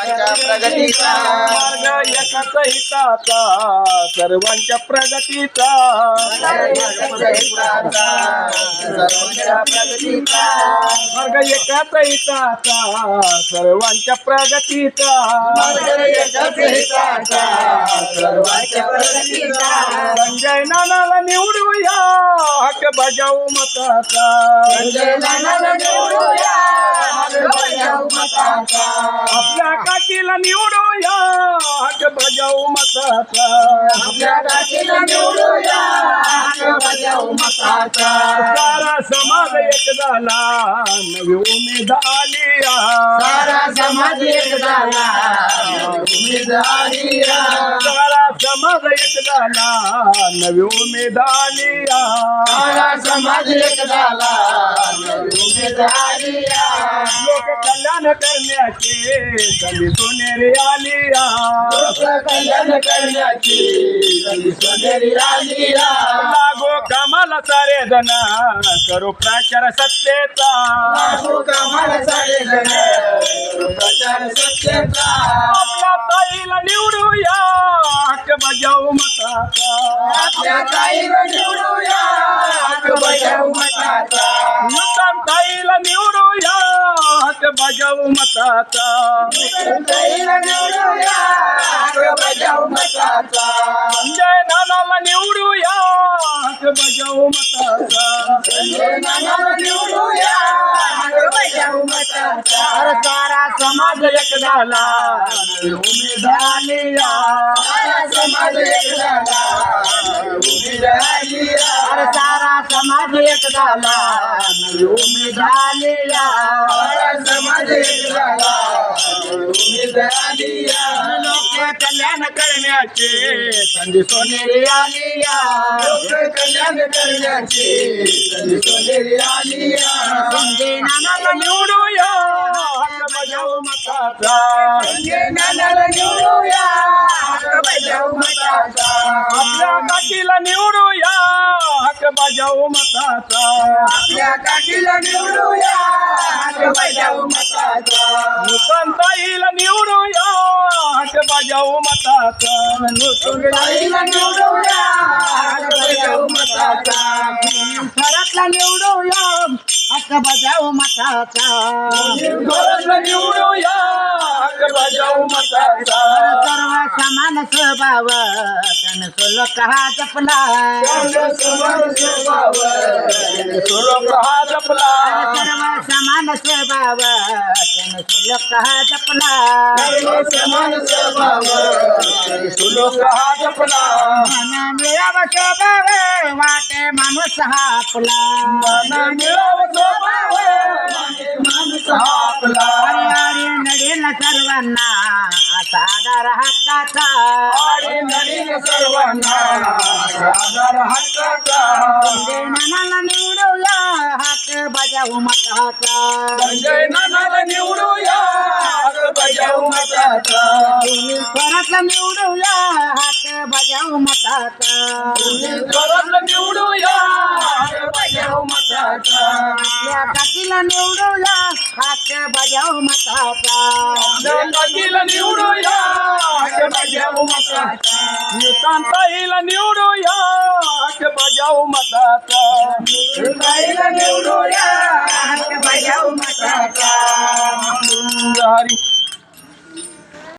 सर्वांच्या प्रगतीचा. मार्ग एकाच हिताचा सर्वांच्या प्रगतीचा. सर्वांच्या प्रगतीचा. मार्ग एकाच हिताचा सर्वांच्या प्रगतीचा. मार्ग एकच हिताचा सर्वांच्या प्रगतीचा. संजय नानाला निवडूया. हक्क बजावू मताचा. संजय नानाला निवडूया. हक्क बजावू मताचा. आपल्या काकीला निवडूया हक्क बजावू मताचा. आपल्या निवडूया सारा समाज एक झाला. नवी उमेद आलिया सारा समाज एक झाला. उमेद सारा समाज एक झाला. नवी उमेद सारा समाज एक झाला. कल्याण करण्याचे संधी सोनेरी आलिया लोक कल्याण करण्याची संधी सोनेरी आलिया लागो कामाला सारे जण करू प्रचार सत्तेचा. लागू कामाला सारे जण प्रचार सत्याचा आपल्या ताईला निवडूया हक्क बजावू मताचा. आपल्या ताईला निवडूया हक्क बजावू मताचा. ताईला निवडूया. बजावू मताचा. संजय नानाला निवडूया. हक्क बजावू मताचा. अरे सारा समाज एक झाला. सारा समाज एक झाला. अरे सारा समाज एक झाला. उमेद आलिया समाज एक झाला. उमेद आलिया लोक कल्याण करण्याचे संधी सोनेरी आलिया लोक कल्याण करण्याची संधी सोनेरी आलिया संजय नानाला निवडूया. हक्क बजावू मताचा. संजय नानाला निवडूया. हक्क बजावू मताचा. आपल्या काकीला निवडूया. बजावू मताचा. आपल्या निवडूया. हक्क बजावू मताचा. नूतन ताईला निवडूया. मताचा हक्क बजावू मताचा. घरातला निवडूया. हक्क बजावू मताचा. घरातला निवडूया. हक्क बजावू मताचा. सर्व समान स्वभाव त्यानं सोलक हा जपला. सोलक हा जपला. सर्व सर्व समान स्वभाव त्यानं सोलक हा जपला. समान स्वभाव. सोलक हा जपला मन मिळाव स्वभाव वाटे माणूस हा आपला मन मिळाव स्वभाव माणूस हा आपला हरी हरी नडील सर्वांना सादर हक्काचा सर्वांना निवडूया हक्क बजावू मताचा. संजय नानाला निवडूया हक्क बजावू मताचा. परतला निवडूया हक्क बजावू मताचा. परत निवडूया बजावू मताचा. आपल्या काकीला निवडूया हक्क बजावू मताचा. काकीला निवडूया हक्क बजावू मताचा. नूतन ताईला निवडूया हक्क बजावू मताचा. निवडूया हक्क बजावू मताचा. हरी